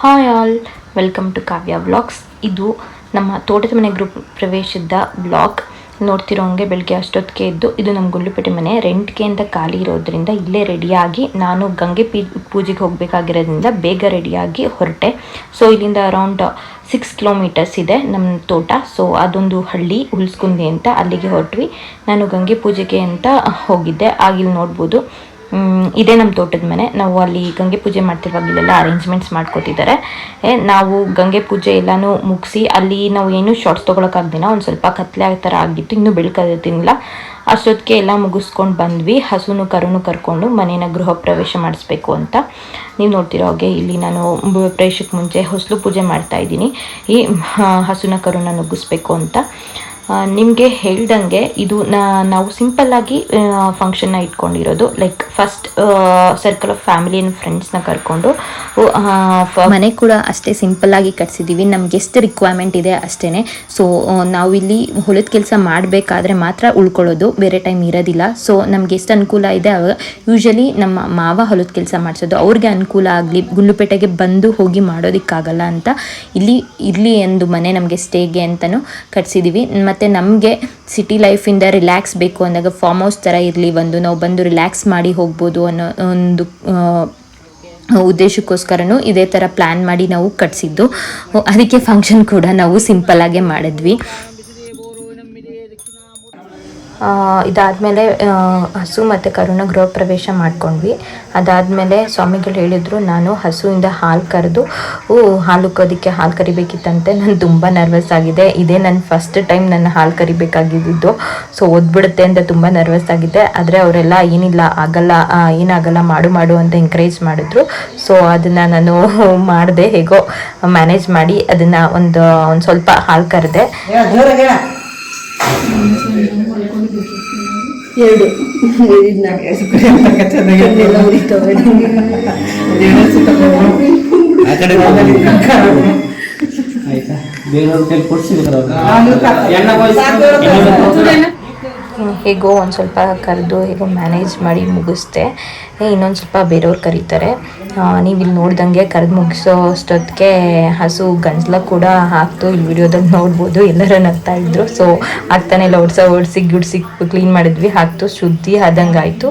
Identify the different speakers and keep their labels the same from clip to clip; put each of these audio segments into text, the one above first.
Speaker 1: Hi all welcome to Kavya blogs ಇದು ನಮ್ಮ ತೋಟದ ಮನೆ ಗ್ರೂಪ್ ಪ್ರವೇಶದ ಬ್ಲಾಗ್ ನೋಡ್ತಿರೋ ಹಂಗೆ ಬೆಳಗ್ಗೆ ಅಷ್ಟೊತ್ತಿಗೆ ಇದ್ದು ಇದು ನಮ್ಮ ಗುಂಡ್ಲುಪೇಟೆ ಮನೆ. ರೆಂಟ್ಗೆ ಅಂತ ಖಾಲಿ ಇರೋದ್ರಿಂದ ಇಲ್ಲೇ ರೆಡಿಯಾಗಿ ನಾನು ಗಂಗೆ ಪೀ ಪೂಜೆಗೆ ಹೋಗಬೇಕಾಗಿರೋದ್ರಿಂದ ಬೇಗ ರೆಡಿಯಾಗಿ ಹೊರಟೆ. ಸೊ ಇಲ್ಲಿಂದ ಅರೌಂಡ್ ಸಿಕ್ಸ್ ಕಿಲೋಮೀಟರ್ಸ್ ಇದೆ ನಮ್ಮ ತೋಟ. ಸೊ ಅದೊಂದು ಹಳ್ಳಿ, ಹುಲ್ಸ್ಕುಂದಿ ಅಂತ ಅಲ್ಲಿಗೆ ಹೊರಟ್ವಿ. ನಾನು ಗಂಗೆ ಪೂಜೆಗೆ ಅಂತ ಹೋಗಿದ್ದೆ. ಆಗಿಲ್ಲಿ ನೋಡ್ಬೋದು. ಇದೇ ನಮ್ಮ ತೋಟದ ಮನೆ. ನಾವು ಅಲ್ಲಿ ಗಂಗೆ ಪೂಜೆ ಮಾಡ್ತಿರ್ವಾಗ ಇಲ್ಲೆಲ್ಲ ಅರೇಂಜ್ಮೆಂಟ್ಸ್ ಮಾಡ್ಕೋತಿದ್ದಾರೆ ನಾವು ಗಂಗೆ ಪೂಜೆ ಎಲ್ಲಾನು ಮುಗಿಸಿ ಅಲ್ಲಿ ನಾವು ಏನು ಶಾರ್ಟ್ಸ್ ತೊಗೊಳಕ್ಕಾಗ್ದಿನ ಒಂದು ಸ್ವಲ್ಪ ಕತ್ಲೆ ಆ ಥರ ಆಗಿತ್ತು, ಇನ್ನೂ ಬೆಳಕಾಗಿರ್ತಿಲ್ಲ ಅಷ್ಟೊತ್ತಿಗೆ ಎಲ್ಲ ಮುಗಿಸ್ಕೊಂಡು ಬಂದ್ವಿ. ಹಸುನು, ಕರುನು ಕರ್ಕೊಂಡು ಮನೇನ ಗೃಹ ಪ್ರವೇಶ ಮಾಡಿಸ್ಬೇಕು ಅಂತ. ನೀವು ನೋಡ್ತಿರೋ ಹಾಗೆ ಇಲ್ಲಿ ನಾನು ಪ್ರವೇಶಕ್ಕೆ ಮುಂಚೆ ಹೊಸಲು ಪೂಜೆ ಮಾಡ್ತಾ ಇದ್ದೀನಿ. ಈ ಹಸುನ, ಕರುನ ನುಗ್ಗಿಸ್ಬೇಕು ಅಂತ. ನಿಮಗೆ ಹೇಳ್ದಂಗೆ ಇದು ನಾವು ಸಿಂಪಲ್ಲಾಗಿ ಫಂಕ್ಷನ್ನ ಇಟ್ಕೊಂಡಿರೋದು. Like first circle of family and ಫ್ರೆಂಡ್ಸ್ನ ಕರ್ಕೊಂಡು ಮನೆ ಕೂಡ ಅಷ್ಟೇ ಸಿಂಪಲ್ಲಾಗಿ ಕಟ್ಸಿದ್ದೀವಿ ನಮ್ಗೆ ಎಷ್ಟು ರಿಕ್ವೈರ್ಮೆಂಟ್ ಇದೆ ಅಷ್ಟೇ ಸೊ ನಾವಿಲ್ಲಿ ಹೊಲದ ಕೆಲಸ ಮಾಡಬೇಕಾದ್ರೆ ಮಾತ್ರ ಉಳ್ಕೊಳ್ಳೋದು. ಬೇರೆ ಟೈಮ್ ಇರೋದಿಲ್ಲ. ಸೊ ನಮ್ಗೆ ಎಷ್ಟು ಅನುಕೂಲ ಇದೆ. ಯೂಶಲಿ ನಮ್ಮ ಮಾವ ಹೊಲದ ಕೆಲಸ ಮಾಡಿಸೋದು. ಅವ್ರಿಗೆ ಅನುಕೂಲ ಆಗಲಿ ಗುಂಡ್ಲುಪೇಟೆಗೆ ಬಂದು ಹೋಗಿ ಮಾಡೋದಕ್ಕಾಗಲ್ಲ ಅಂತ ಇಲ್ಲಿ ಇಲ್ಲಿ ಒಂದು ಮನೆ ನಮಗೆ ಸ್ಟೇಗೆ ಅಂತಲೂ ಕಟ್ಸಿದ್ದೀವಿ ಮತ್ತು ನಮಗೆ ಸಿಟಿ ಲೈಫಿಂದ ರಿಲ್ಯಾಕ್ಸ್ ಬೇಕು ಅಂದಾಗ ಫಾರ್ಮ್ ಹೌಸ್ ಥರ ಇರಲಿ, ಒಂದು ನಾವು ಬಂದು ರಿಲ್ಯಾಕ್ಸ್ ಮಾಡಿ ಹೋಗ್ಬೋದು ಅನ್ನೋ ಒಂದು ಉದ್ದೇಶಕ್ಕೋಸ್ಕರನೂ ಇದೇ ಥರ ಪ್ಲ್ಯಾನ್ ಮಾಡಿ ನಾವು ಕಟ್ಸಿದ್ದು. ಅದಕ್ಕೆ ಫಂಕ್ಷನ್ ಕೂಡ ನಾವು ಸಿಂಪಲ್ಲಾಗೆ ಮಾಡಿದ್ವಿ. ಇದಾದಮೇಲೆ ಹಸು ಮತ್ತು ಕರುಣ ಗೃಹ ಪ್ರವೇಶ ಮಾಡ್ಕೊಂಡ್ವಿ. ಅದಾದಮೇಲೆ ಸ್ವಾಮಿಗಳು ಹೇಳಿದರು, ನಾನು ಹಸುವಿಂದ ಹಾಲು ಕರೆದು ಹಾಲು ಉಕ್ಕೋದಕ್ಕೆ ಹಾಲು ಕರಿಬೇಕಿತ್ತಂತೆ. ನಾನು ತುಂಬ ನರ್ವಸ್ ಆಗಿದೆ ಇದೇ ನನ್ನ ಫಸ್ಟ್ ಟೈಮ್ ನನ್ನ ಹಾಲು ಕರಿಬೇಕಾಗಿದ್ದು. ಸೊ ಓದ್ಬಿಡುತ್ತೆ ಅಂತ ತುಂಬ ನರ್ವಸ್ ಆಗಿದೆ ಆದರೆ ಅವರೆಲ್ಲ, ಏನಿಲ್ಲ, ಆಗಲ್ಲ ಏನಾಗಲ್ಲ, ಮಾಡು ಮಾಡು ಅಂತ ಎಂಕರೇಜ್ ಮಾಡಿದ್ರು. ಸೊ ಅದನ್ನು ನಾನು ಮಾಡಿದೆ, ಹೇಗೋ ಮ್ಯಾನೇಜ್ ಮಾಡಿ, ಅದನ್ನು ಒಂದು ಒಂದು ಸ್ವಲ್ಪ ಹಾಲು ಕರೆದೆ.
Speaker 2: ಎರಡು.
Speaker 3: ಆಯ್ತಾ? ಬೇರೆಯವ್ರ ಕೈಲಿ ಕೊಡ್ಸಿದ್ರು
Speaker 1: ಹೇಗೋ ಒಂದು ಸ್ವಲ್ಪ ಕರೆದು ಹೇಗೋ ಮ್ಯಾನೇಜ್ ಮಾಡಿ ಮುಗಿಸ್ದೆ. ಇನ್ನೊಂದು ಸ್ವಲ್ಪ ಬೇರೆಯವ್ರು ಕರೀತಾರೆ. ನೀವು ಇಲ್ಲಿ ನೋಡ್ದಂಗೆ ಕರೆದು ಮುಗಿಸೋ ಅಷ್ಟೊತ್ತಿಗೆ ಹಸು ಗಂಜಲ ಕೂಡ ಹಾಕ್ತು ಇಲ್ಲಿ ವಿಡಿಯೋದಲ್ಲಿ ನೋಡ್ಬೋದು. ಎಲ್ಲರೂ ನಗ್ತಾ ಇದ್ರು. ಸೊ ಆಗ್ತಾನೆ ಎಲ್ಲ ಒಡ್ಸ ಓಡಿಸಿ ಗುಡಿಸಿ ಕ್ಲೀನ್ ಮಾಡಿದ್ವಿ. ಹಾಕ್ತು ಶುದ್ಧಿ ಆದಂಗೆ ಆಯಿತು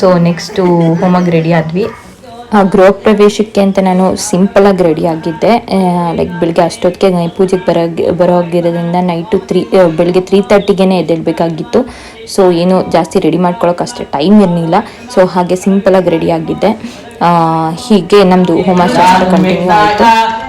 Speaker 1: ಸೊ ನೆಕ್ಸ್ಟು ಹೋಮಾಗಿ ರೆಡಿ ಆದ್ವಿ. ಗೃಹ ಪ್ರವೇಶಕ್ಕೆ ಅಂತ ನಾನು ಸಿಂಪಲಾಗಿ ರೆಡಿ ಆಗಿದ್ದೆ. ಲೈಕ್ ಬೆಳಿಗ್ಗೆ ಅಷ್ಟೊತ್ತಿಗೆ ಗಣಿ ಪೂಜೆಗೆ ಬರೋ ಬರೋ ಬರೋಗಿರೋದ್ರಿಂದ ನೈಟು ತ್ರೀ ಬೆಳಿಗ್ಗೆ ತ್ರೀ ತರ್ಟಿಗೆ ಎದ್ದೇಳಬೇಕಾಗಿತ್ತು. ಸೊ ಏನು ಜಾಸ್ತಿ ರೆಡಿ ಮಾಡ್ಕೊಳ್ಳೋಕೆ ಅಷ್ಟೇ ಟೈಮ್ ಇರಲಿಲ್ಲ. ಸೊ ಹಾಗೆ ಸಿಂಪಲಾಗಿ ರೆಡಿ ಆಗಿದ್ದೆ. ಹೀಗೆ ನಮ್ಮದು ಹೋಮಾಶಾಸ್ತ್ರ ಕಂಟಿನ್ಯೂ ಆಯಿತು.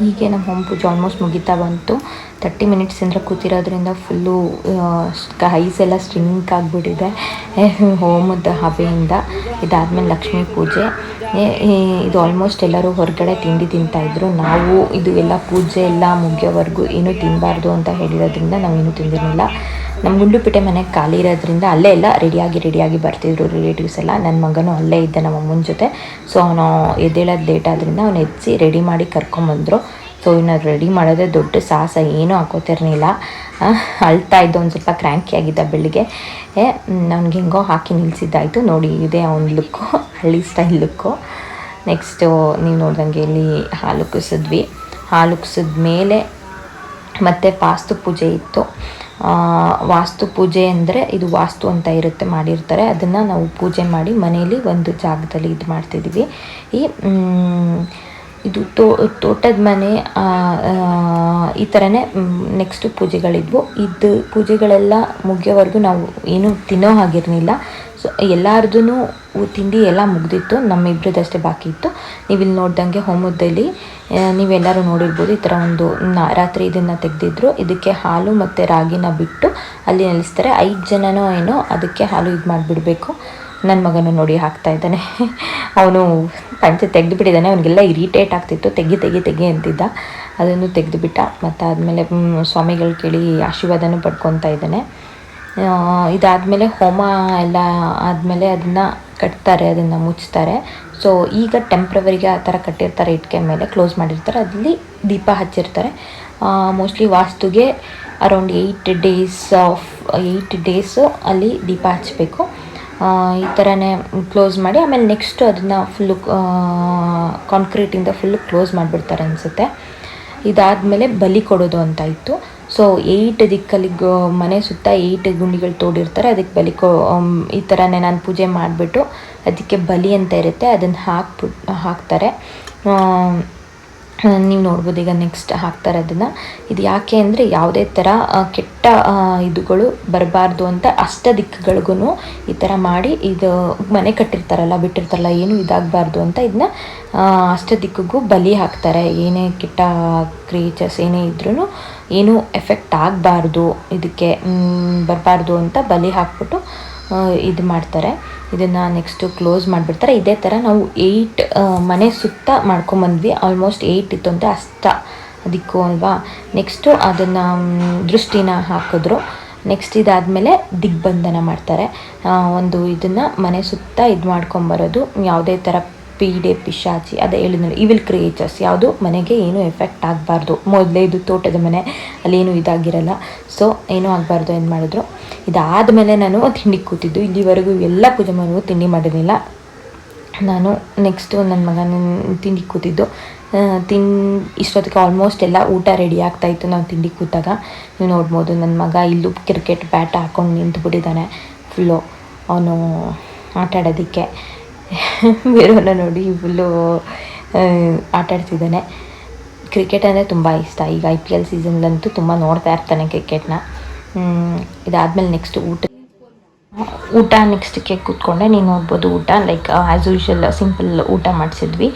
Speaker 1: ಹೀಗೆ ನಮ್ಮ ಹೋಮ್ ಪೂಜೆ ಆಲ್ಮೋಸ್ಟ್ ಮುಗಿತಾ ಬಂತು. ತರ್ಟಿ ಮಿನಿಟ್ಸಿಂದ ಕೂತಿರೋದ್ರಿಂದ ಫುಲ್ಲು ಐಸ್ ಎಲ್ಲ ಸ್ಟ್ರಿಂಕ್ ಆಗಿಬಿಟ್ಟಿದೆ. ಹೋಮದ ಹಬೆಯಿಂದ ಇದಾದಮೇಲೆ ಲಕ್ಷ್ಮೀ ಪೂಜೆ. ಇದು ಆಲ್ಮೋಸ್ಟ್ ಎಲ್ಲರೂ ಹೊರಗಡೆ ತಿಂಡಿ ತಿಂತಾಯಿದ್ರು ನಾವು ಇದು ಎಲ್ಲ ಪೂಜೆ ಎಲ್ಲ ಮುಗಿಯೋವರೆಗೂ ಏನೂ ತಿನ್ನಬಾರ್ದು ಅಂತ ಹೇಳಿರೋದ್ರಿಂದ ನಾವೇನು ತಿಂದಿರಲಿಲ್ಲ. ನಮ್ಮ ಗುಂಡ್ಲುಪೇಟೆ ಮನೆ ಖಾಲಿ ಇರೋದ್ರಿಂದ ಅಲ್ಲೇ ಎಲ್ಲ ರೆಡಿಯಾಗಿ ರೆಡಿಯಾಗಿ ಬರ್ತಿದ್ರು ರಿಲೇಟಿವ್ಸ್ ಎಲ್ಲ. ನನ್ನ ಮಗನೂ ಅಲ್ಲೇ ಇದ್ದ ನಮ್ಮ ಅಮ್ಮನ ಜೊತೆ. ಸೊ ಅವನು ಎದ್ದೇಳೋದು ಲೇಟ್ ಆದ್ರಿಂದ ಅವ್ನು ಹೆಚ್ಚಿ ರೆಡಿ ಮಾಡಿ ಕರ್ಕೊಂಬಂದರು. ಸೊ ಇನ್ನು ರೆಡಿ ಮಾಡೋದೇ ದೊಡ್ಡ ಸಾಹಸ. ಏನೂ ಹಾಕೋತಿರ್ಲಿಲ್ಲ ಅಳ್ತಾ ಇದ್ದ ಒಂದು ಸ್ವಲ್ಪ ಕ್ರ್ಯಾಂಕಿ ಆಗಿದ್ದ ಬೆಳಿಗ್ಗೆ ಏ ನನಗೆ ಹೆಂಗೋ ಹಾಕಿ ನಿಲ್ಲಿಸಿದ್ದಾಯಿತು ನೋಡಿ, ಇದೆ ಅವ್ನ ಲುಕ್ಕು ಹಳ್ಳಿ ಸ್ಟೈಲ್ ಲುಕ್ಕು ನೆಕ್ಸ್ಟು ನೀವು ನೋಡ್ದಂಗೆ ಇಲ್ಲಿ ಹಾಲು ಕುಸಿದ್ವಿ ಹಾಲು ಕುಸಿದ ಮೇಲೆ ಮತ್ತು ಪಾಸ್ತು ಪೂಜೆ ಇತ್ತು. ವಾಸ್ತು ಪೂಜೆ ಅಂದರೆ ಇದು ವಾಸ್ತು ಅಂತ ಇರುತ್ತೆ, ಮಾಡಿರ್ತಾರೆ. ಅದನ್ನು ನಾವು ಪೂಜೆ ಮಾಡಿ ಮನೆಯಲ್ಲಿ ಒಂದು ಜಾಗದಲ್ಲಿ ಇದು ಮಾಡ್ತಿದ್ದೀವಿ. ಈ ಇದು ತೋ, ತೋಟದ ಮನೆ ಈ ಥರನೇ ನೆಕ್ಸ್ಟು ಪೂಜೆಗಳಿದ್ವು. ಇದು ಪೂಜೆಗಳೆಲ್ಲ ಮುಗಿಯೋವರೆಗೂ ನಾವು ಏನೂ ತಿನ್ನೋ ಹಾಗಿರಲಿಲ್ಲ. ಸೊ ಎಲ್ಲರದೂ ತಿಂಡಿ ಎಲ್ಲ ಮುಗ್ದಿತ್ತು. ನಮ್ಮಿಬ್ರದ್ದಷ್ಟೇ ಬಾಕಿ ಇತ್ತು. ನೀವು ಇಲ್ಲಿ ನೋಡ್ದಂಗೆ ಹೋಮದಲ್ಲಿ ನೀವೆಲ್ಲರೂ ನೋಡಿರ್ಬೋದು ಈ ಥರ ಒಂದು ರಾತ್ರಿ ಇದನ್ನು ತೆಗೆದಿದ್ರು. ಇದಕ್ಕೆ ಹಾಲು ಮತ್ತು ರಾಗಿನ ಬಿಟ್ಟು ಅಲ್ಲಿ ನೆಲೆಸ್ತಾರೆ. ಐದು ಜನನೋ ಏನೋ ಅದಕ್ಕೆ ಹಾಲು ಇದು ಮಾಡಿಬಿಡ್ಬೇಕು. ನನ್ನ ಮಗನು ನೋಡಿ ಹಾಕ್ತಾ ಇದ್ದಾನೆ. ಅವನು ಪಂಚೆ ತೆಗೆದು ಬಿಟ್ಟಿದ್ದಾನೆ ಅವನಿಗೆಲ್ಲ ಇರಿಟೇಟ್ ಆಗ್ತಿತ್ತು. ತೆಗಿ ತೆಗಿ ತೆಗಿ ಅಂತಿದ್ದ. ಅದನ್ನು ತೆಗೆದುಬಿಟ್ಟ. ಮತ್ತು ಆದಮೇಲೆ ಸ್ವಾಮಿಗಳು ಕೇಳಿ ಆಶೀರ್ವಾದನೂ ಪಡ್ಕೊತಾ ಇದ್ದಾನೆ. ಇದಾದಮೇಲೆ ಹೋಮ ಎಲ್ಲ ಆದಮೇಲೆ ಅದನ್ನು ಕಟ್ತಾರೆ, ಅದನ್ನು ಮುಚ್ತಾರೆ. ಸೊ ಈಗ ಟೆಂಪ್ರವರಿಗೆ ಆ ಥರ ಕಟ್ಟಿರ್ತಾರೆ, ಇಟ್ಕೆ ಮೇಲೆ ಕ್ಲೋಸ್ ಮಾಡಿರ್ತಾರೆ. ಅಲ್ಲಿ ದೀಪ ಹಚ್ಚಿರ್ತಾರೆ. Mostly ವಾಸ್ತುಗೆ around eight days of eight days ಅಲ್ಲಿ ದೀಪ ಹಚ್ಚಬೇಕು ಈ ಥರನೇ ಕ್ಲೋಸ್ ಮಾಡಿ, ಆಮೇಲೆ ನೆಕ್ಸ್ಟು ಅದನ್ನು ಫುಲ್ಲು ಕಾಂಕ್ರೀಟಿಂದ ಫುಲ್ಲು ಕ್ಲೋಸ್ ಮಾಡಿಬಿಡ್ತಾರೆ ಅನಿಸುತ್ತೆ. ಇದಾದಮೇಲೆ ಬಲಿ ಕೊಡೋದು ಅಂತ ಇತ್ತು. ಸೊ ಏಯ್ಟ್ ದಿಕ್ಕಲ್ಲಿ ಮನೆ ಸುತ್ತ ಏಯ್ಟ್ ಗುಂಡಿಗಳು ತೋಡಿರ್ತಾರೆ. ಅದಕ್ಕೆ ಬಲಿ ಕೊ ಈ ಥರನೇ ನಾನು ಪೂಜೆ ಮಾಡಿಬಿಟ್ಟು ಅದಕ್ಕೆ ಬಲಿ ಅಂತ ಇರುತ್ತೆ. ಅದನ್ನು ಹಾಕ್ಬಿಟ್ಟು ಹಾಕ್ತಾರೆ. ನೀವು ನೋಡ್ಬೋದು. ಈಗ ನೆಕ್ಸ್ಟ್ ಹಾಕ್ತಾರೆ ಅದನ್ನು ಇದು ಯಾಕೆ ಅಂದರೆ ಯಾವುದೇ ಥರ ಕೆಟ್ಟ ಇದುಗಳು ಬರಬಾರ್ದು ಅಂತ ಅಷ್ಟ ದಿಕ್ಕುಗಳಿಗೂ ಈ ಥರ ಮಾಡಿ ಇದು ಮನೆ ಕಟ್ಟಿರ್ತಾರಲ್ಲ, ಬಿಟ್ಟಿರ್ತಾರಲ್ಲ, ಏನು ಇದಾಗಬಾರ್ದು ಅಂತ ಇದನ್ನ ಅಷ್ಟ ದಿಕ್ಕಿಗೂ ಬಲಿ ಹಾಕ್ತಾರೆ. ಏನೇ ಕೆಟ್ಟ ಕ್ರಿಯೇಚರ್ಸ್ ಏನೇ ಇದ್ರೂ ಏನೂ ಎಫೆಕ್ಟ್ ಆಗಬಾರ್ದು. ಇದಕ್ಕೆ ಬರಬಾರ್ದು ಅಂತ ಬಲಿ ಹಾಕ್ಬಿಟ್ಟು ಇದು ಮಾಡ್ತಾರೆ. ಇದನ್ನು ನೆಕ್ಸ್ಟು ಕ್ಲೋಸ್ ಮಾಡಿಬಿಡ್ತಾರೆ. ಇದೇ ಥರ ನಾವು ಏಯ್ಟ್ ಮನೆ ಸುತ್ತ ಮಾಡ್ಕೊಂಬಂದ್ವಿ. ಆಲ್ಮೋಸ್ಟ್ ಏಯ್ಟ್ ಇತ್ತು ಅಂತ ಅಷ್ಟ ಅದಕ್ಕೂ ಅಲ್ವಾ? ನೆಕ್ಸ್ಟು ಅದನ್ನು ದೃಷ್ಟಿನ ಹಾಕಿದ್ರು. ನೆಕ್ಸ್ಟ್ ಇದಾದಮೇಲೆ ದಿಗ್ಬಂಧನ ಮಾಡ್ತಾರೆ. ಒಂದು ಇದನ್ನು ಮನೆ ಸುತ್ತ ಇದು ಮಾಡ್ಕೊಂಬರೋದು ಯಾವುದೇ ಥರ ಪೀಡೆ, ಪಿಶಾಚಿ, ಅದೇ ಹೇಳಿದ್ನಲ್ಲ ಇವಿಲ್ ಕ್ರಿಯೇಚರ್ಸ್ ಯಾವುದು? ಮನೆಗೆ ಏನು ಎಫೆಕ್ಟ್ ಆಗಬಾರ್ದು. ಮೊದಲೇ ಇದು ತೋಟದ ಮನೆ ಅಲ್ಲೇನು ಇದಾಗಿರಲ್ಲ. ಸೊ ಏನೂ ಆಗಬಾರ್ದು. ಏನು ಮಾಡಿದ್ರು? ಇದಾದಮೇಲೆ ನಾನು ತಿಂಡಿ ಕೂತಿದ್ದು. ಇಲ್ಲಿವರೆಗೂ ಎಲ್ಲ ಪೂಜೆ ಮನೆಗೂ ತಿಂಡಿ ಮಾಡಿರಲಿಲ್ಲ. ನಾನು ನೆಕ್ಸ್ಟು ನನ್ನ ಮಗನ ತಿಂಡಿ ಕೂತಿದ್ದು. ತಿನ್, ಇಷ್ಟೊತ್ತಿಗೆ ಆಲ್ಮೋಸ್ಟ್ ಎಲ್ಲ ಊಟ ರೆಡಿ ಆಗ್ತಾಯಿತ್ತು ನಾವು ತಿಂಡಿ ಕೂತಾಗ. ನೀವು ನೋಡ್ಬೋದು ನನ್ನ ಮಗ ಇಲ್ಲೂ ಕ್ರಿಕೆಟ್ ಬ್ಯಾಟ್ ಹಾಕ್ಕೊಂಡು ನಿಂತುಬಿಟ್ಟಿದ್ದಾನೆ. ಫುಲ್ಲು ಅವನು ಆಟ ಬೇರೆಯವ್ರನ್ನ ನೋಡಿ ಫುಲ್ಲು ಆಟಾಡ್ತಿದ್ದಾನೆ ಕ್ರಿಕೆಟ್ ಅಂದರೆ ತುಂಬ ಇಷ್ಟ. ಈಗ ಐ ಪಿ ಎಲ್ ಸೀಸನ್ಲಂತೂ ತುಂಬ ನೋಡ್ತಾ ಇರ್ತಾನೆ ಕ್ರಿಕೆಟ್ನ ಇದಾದಮೇಲೆ ನೆಕ್ಸ್ಟ್ ಊಟ. ಊಟ ನೆಕ್ಸ್ಟ್ಗೆ ಕೂತ್ಕೊಂಡೆ. ನೀನು ನೋಡ್ಬೋದು ಊಟ. ಲೈಕ್ ಆ್ಯಸ್ ಯೂಶ್ವಲ್ ಸಿಂಪಲ್ ಊಟ ಮಾಡಿಸಿದ್ವಿ.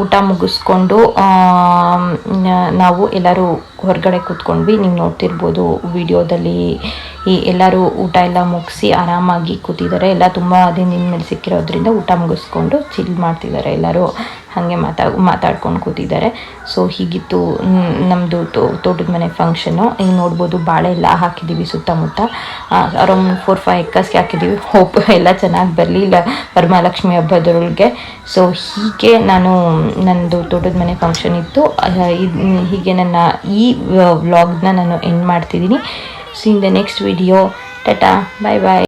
Speaker 1: ಊಟ ಮುಗಿಸ್ಕೊಂಡು ನಾವು ಎಲ್ಲರೂ ಹೊರಗಡೆ ಕೂತ್ಕೊಂಡ್ವಿ. ನೀವು ನೋಡ್ತಿರ್ಬೋದು ವಿಡಿಯೋದಲ್ಲಿ ಈ ಎಲ್ಲರೂ ಊಟ ಎಲ್ಲ ಮುಗಿಸಿ ಆರಾಮಾಗಿ ಕೂತಿದ್ದಾರೆ. ಎಲ್ಲ ತುಂಬ ದಿನದ ಮೇಲೆ ಸಿಕ್ಕಿರೋದ್ರಿಂದ ಊಟ ಮುಗಿಸ್ಕೊಂಡು ಚಿಲ್ ಮಾಡ್ತಿದ್ದಾರೆ ಎಲ್ಲರೂ. ಹಾಗೆ ಮಾತಾ, ಮಾತಾಡ್ಕೊಂಡು ಕೂತಿದ್ದಾರೆ. ಸೊ ಹೀಗಿತ್ತು ನಮ್ಮದು ತೋಟದ ಮನೆ ಫಂಕ್ಷನು ಈಗ ನೋಡ್ಬೋದು ಬಾಳೆ ಎಲ್ಲ ಹಾಕಿದ್ದೀವಿ ಸುತ್ತಮುತ್ತ. ಅರೌಂಡ್ ಫೋರ್ ಫೈವ್ ಎಕ್ಕರ್ಸ್ಗೆ ಹಾಕಿದ್ದೀವಿ. ಹೋಪ್ ಎಲ್ಲ ಚೆನ್ನಾಗಿ ಬರಲಿ ಇಲ್ಲ ವರಮಹಾಲಕ್ಷ್ಮಿ ಹಬ್ಬದೊಳಗೆ ಸೊ ಹೀಗೆ ನಾನು ನನ್ನದು ತೋಟದ ಮನೆ ಫಂಕ್ಷನ್ ಇತ್ತು. ಹೀಗೆ ನನ್ನ ಈ ವ್ಲಾಗ್ನ ನಾನು ಎಂಡ್ ಮಾಡ್ತಿದ್ದೀನಿ. See you in the next video. Tata. Bye bye.